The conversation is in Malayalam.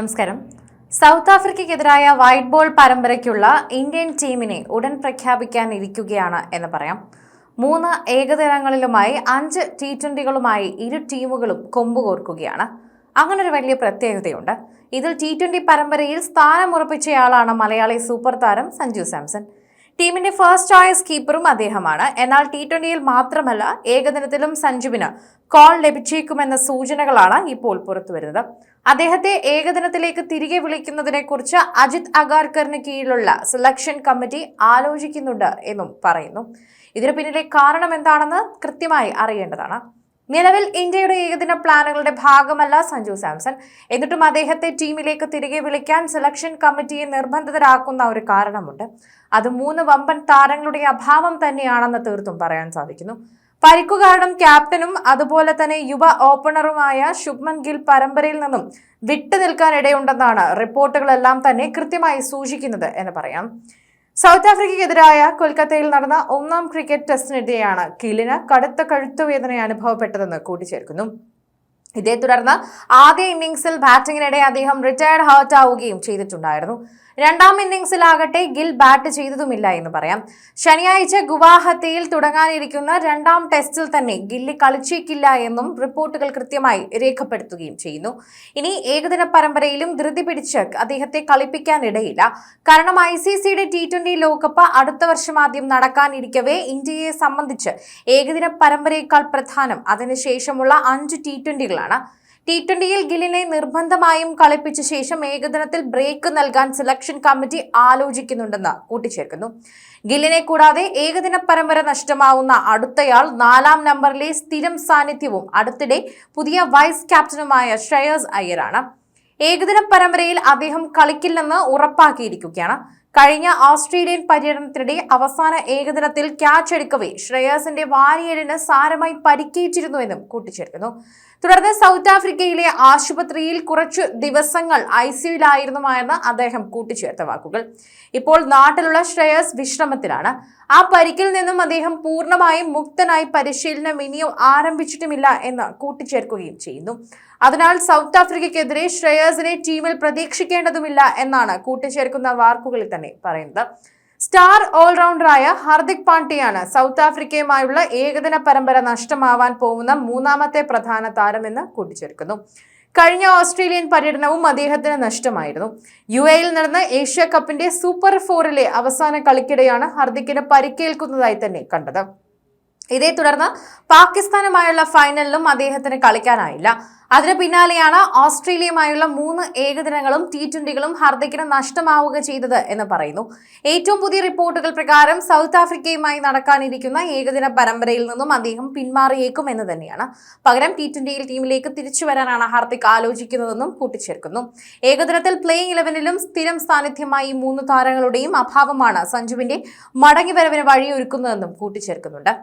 നമസ്കാരം. സൗത്ത് ആഫ്രിക്കയ്ക്കെതിരായ വൈറ്റ് ബോൾ പരമ്പരയ്ക്കുള്ള ഇന്ത്യൻ ടീമിനെ ഉടൻ പ്രഖ്യാപിക്കാനിരിക്കുകയാണ് എന്ന് പറയാം. മൂന്ന് ഏകദിനങ്ങളിലുമായി അഞ്ച് ടി ട്വന്റികളുമായി ഇരു ടീമുകളും കൊമ്പുകോർക്കുകയാണ്. അങ്ങനെ ഒരു വലിയ പ്രത്യേകതയുണ്ട്. ഇതിൽ ടി ട്വന്റി പരമ്പരയിൽ സ്ഥാനമുറപ്പിച്ചയാളാണ് മലയാളി സൂപ്പർ താരം സഞ്ജു സാംസൺ. ടീമിന്റെ ഫസ്റ്റ് ചോയ്സ് കീപ്പറും അദ്ദേഹമാണ്. എന്നാൽ ടി ട്വന്റിയിൽ മാത്രമല്ല ഏകദിനത്തിലും സഞ്ജുവിന് കോൾ ലഭിച്ചേക്കുമെന്ന സൂചനകളാണ് ഇപ്പോൾ പുറത്തുവരുന്നത് അദ്ദേഹത്തെ ഏകദിനത്തിലേക്ക് തിരികെ വിളിക്കുന്നതിനെ കുറിച്ച് അജിത് അഗാർക്കറിന് കീഴിലുള്ള സെലക്ഷൻ കമ്മിറ്റി ആലോചിക്കുന്നുണ്ട് എന്നും പറയുന്നു. ഇതിനു പിന്നിലെ കാരണം എന്താണെന്ന് കൃത്യമായി അറിയേണ്ടതാണ്. നിലവിൽ ഇന്ത്യയുടെ ഏകദിന പ്ലാനുകളുടെ ഭാഗമല്ല സഞ്ജു സാംസൺ. എന്നിട്ടും അദ്ദേഹത്തെ ടീമിലേക്ക് തിരികെ വിളിക്കാൻ സെലക്ഷൻ കമ്മിറ്റിയെ നിർബന്ധിതരാക്കുന്ന ഒരു കാരണമുണ്ട്. അത് മൂന്ന് വമ്പൻ താരങ്ങളുടെ അഭാവം തന്നെയാണെന്ന് തീർത്തും പറയാൻ സാധിക്കുന്നു. പരിക്കുകാരണം ക്യാപ്റ്റനും അതുപോലെ തന്നെ യുവ ഓപ്പണറുമായ ശുഭ്മൻ ഗിൽ പരമ്പരയിൽ നിന്നും വിട്ടുനിൽക്കാൻ ഇടയുണ്ടെന്നാണ് റിപ്പോർട്ടുകളെല്ലാം തന്നെ കൃത്യമായി സൂചിക്കുന്നത് എന്ന് പറയാം. സൗത്ത് ആഫ്രിക്കയ്ക്കെതിരായ കൊൽക്കത്തയിൽ നടന്ന ഒന്നാം ക്രിക്കറ്റ് ടെസ്റ്റിനെതിരെയാണ് കിലിന് കടുത്ത കഴുത്തുവേദന അനുഭവപ്പെട്ടതെന്ന് കൂട്ടിച്ചേർക്കുന്നു. ഇതേ തുടർന്ന് ആദ്യ ഇന്നിംഗ്സിൽ ബാറ്റിംഗിനിടെ അദ്ദേഹം റിട്ടയർഡ് ഹേർട്ട് ആവുകയും ചെയ്തിട്ടുണ്ടായിരുന്നു. രണ്ടാം ഇന്നിംഗ്സിലാകട്ടെ ഗിൽ ബാറ്റ് ചെയ്തതുമില്ല എന്ന് പറയാം. ശനിയാഴ്ച ഗുവാഹത്തിയിൽ തുടങ്ങാനിരിക്കുന്ന രണ്ടാം ടെസ്റ്റിൽ തന്നെ ഗില്ലി കളിച്ചേക്കില്ല എന്നും റിപ്പോർട്ടുകൾ കൃത്യമായി രേഖപ്പെടുത്തുകയും ചെയ്യുന്നു. ഇനി ഏകദിന പരമ്പരയിലും ധൃതി പിടിച്ച് അദ്ദേഹത്തെ കളിപ്പിക്കാനിടയില്ല. കാരണം ഐ സി സിയുടെ ടി ട്വന്റി ലോകകപ്പ് അടുത്ത വർഷം ആദ്യം നടക്കാനിരിക്കവേ ഇന്ത്യയെ സംബന്ധിച്ച് ഏകദിന പരമ്പരയേക്കാൾ പ്രധാനം. അതിനുശേഷമുള്ള അഞ്ച് ടി ട്വന്റികളാണ് ടി ട്വന്റിയിൽ ഗില്ലിനെ നിർബന്ധമായും കളിപ്പിച്ച ശേഷം ഏകദിനത്തിൽ ബ്രേക്ക് നൽകാൻ സെലക്ഷൻ കമ്മിറ്റി ആലോചിക്കുന്നുണ്ടെന്ന് കൂട്ടിച്ചേർക്കുന്നു. ഗില്ലിനെ കൂടാതെ ഏകദിന പരമ്പര നഷ്ടമാവുന്ന അടുത്തയാൾ നാലാം നമ്പറിലെ സ്ഥിരം സാന്നിധ്യവും അടുത്തിടെ പുതിയ വൈസ് ക്യാപ്റ്റനുമായ ശ്രേയസ് അയ്യരാണ്. ഏകദിന പരമ്പരയിൽ അദ്ദേഹം കളിക്കില്ലെന്ന് ഉറപ്പാക്കിയിരിക്കുകയാണ്. കഴിഞ്ഞ ഓസ്ട്രേലിയൻ പര്യടനത്തിനിടെ അവസാന ഏകദിനത്തിൽ ക്യാച്ച് എടുക്കവേ ശ്രേയസിന്റെ വാരിയേലിന് സാരമായി പരിക്കേറ്റിരുന്നുവെന്നും കൂട്ടിച്ചേർക്കുന്നു. തുടർന്ന് സൗത്ത് ആഫ്രിക്കയിലെ ആശുപത്രിയിൽ കുറച്ചു ദിവസങ്ങൾ ഐ സിയുലായിരുന്നുമായെന്ന് അദ്ദേഹം കൂട്ടിച്ചേർത്ത വാക്കുകൾ. ഇപ്പോൾ നാട്ടിലുള്ള ശ്രേയസ് വിശ്രമത്തിലാണ്. ആ പരിക്കിൽ നിന്നും അദ്ദേഹം പൂർണമായും മുക്തനായി പരിശീലനം ഇനിയും ആരംഭിച്ചിട്ടുമില്ല എന്ന് കൂട്ടിച്ചേർക്കുകയും ചെയ്യുന്നു. അതിനാൽ സൗത്ത് ആഫ്രിക്കയ്ക്കെതിരെ ശ്രേയസിനെ ടീമിൽ പ്രതീക്ഷിക്കേണ്ടതുമില്ല എന്നാണ് കൂട്ടിച്ചേർക്കുന്ന വാർക്കുകളിൽ തന്നെ പറയുന്നത്. സ്റ്റാർ ഓൾറൗണ്ടറായ ഹാർദിക് പാണ്ഡ്യയാണ് സൗത്ത് ആഫ്രിക്കയുമായുള്ള ഏകദിന പരമ്പര നഷ്ടമാവാൻ പോകുന്ന മൂന്നാമത്തെ പ്രധാന താരമെന്ന് കൂട്ടിച്ചേർക്കുന്നു. കഴിഞ്ഞ ഓസ്ട്രേലിയൻ പര്യടനവും അദ്ദേഹത്തിന് നഷ്ടമായിരുന്നു. യു എയിൽ നടന്ന ഏഷ്യ കപ്പിന്റെ സൂപ്പർ ഫോറിലെ അവസാന കളിക്കിടെയാണ് ഹർദിക്കിന് പരിക്കേൽക്കുന്നതായി തന്നെ കണ്ടത്. ഇതേ തുടർന്ന് പാകിസ്ഥാനുമായുള്ള ഫൈനലിലും അദ്ദേഹത്തിന് കളിക്കാനായില്ല. അതിന് പിന്നാലെയാണ് ഓസ്ട്രേലിയയുമായുള്ള മൂന്ന് ഏകദിനങ്ങളും ടി ട്വന്റികളും ഹർദിക്കിന് നഷ്ടമാവുക ചെയ്തത് എന്ന് പറയുന്നു. ഏറ്റവും പുതിയ റിപ്പോർട്ടുകൾ പ്രകാരം സൗത്ത് ആഫ്രിക്കയുമായി നടക്കാനിരിക്കുന്ന ഏകദിന പരമ്പരയിൽ നിന്നും അദ്ദേഹം പിന്മാറിയേക്കും എന്ന് തന്നെയാണ്. പകരം ടി ട്വന്റിയിൽ ടീമിലേക്ക് തിരിച്ചു വരാനാണ് ഹാർദിക് ആലോചിക്കുന്നതെന്നും കൂട്ടിച്ചേർക്കുന്നു. ഏകദിനത്തിൽ പ്ലേയിങ് ഇലവനിലും സ്ഥിരം സാന്നിധ്യമായി മൂന്ന് താരങ്ങളുടെയും അഭാവമാണ് സഞ്ജുവിന്റെ മടങ്ങിവരവിന് വഴിയൊരുക്കുന്നതെന്നും കൂട്ടിച്ചേർക്കുന്നുണ്ട്.